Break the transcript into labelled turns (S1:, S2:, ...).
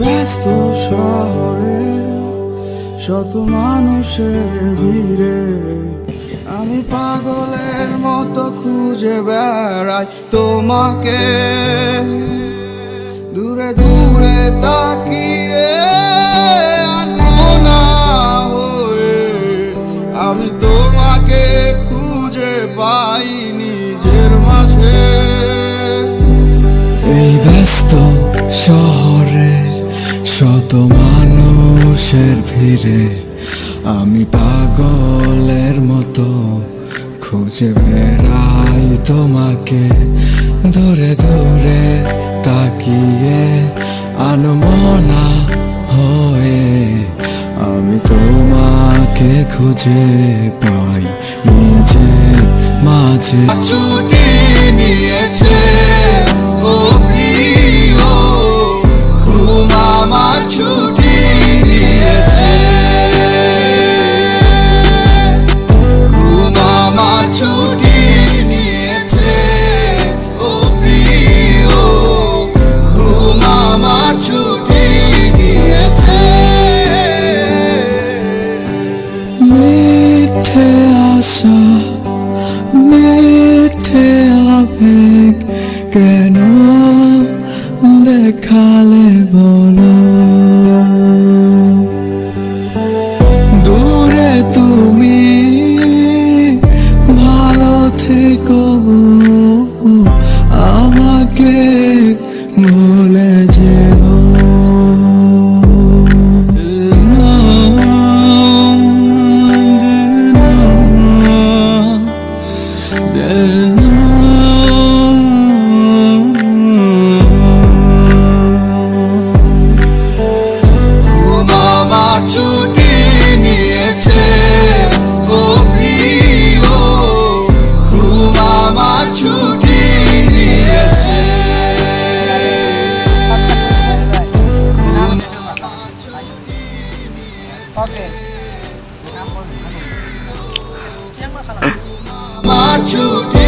S1: ব্যস্ত শহরে, শত মানুষের ভিড়ে। আমি পাগলের মতো খুঁজে বেড়াই তোমাকে। দূরে দূরে তাকিয়ে হয়ে আমি তোমাকে খুঁজে পাই নিজের মাঝে।
S2: শত মানুষের ভিড়ে আমি পাগলের মতো খুঁজে বেড়াই তোমাকে। দূরে দূরে তাকিয়ে আনমনা হয়ে আমি তোমাকে খুঁজে পাই নিজের মাঝে।
S1: ছুটি নিয়েছে ও প্রিয় মিথ্যে আশা মিথ্যে আবেগ কেন দেখালে বলো দূরে তুমি ভালো থেকো আমাকে আমার ছুটে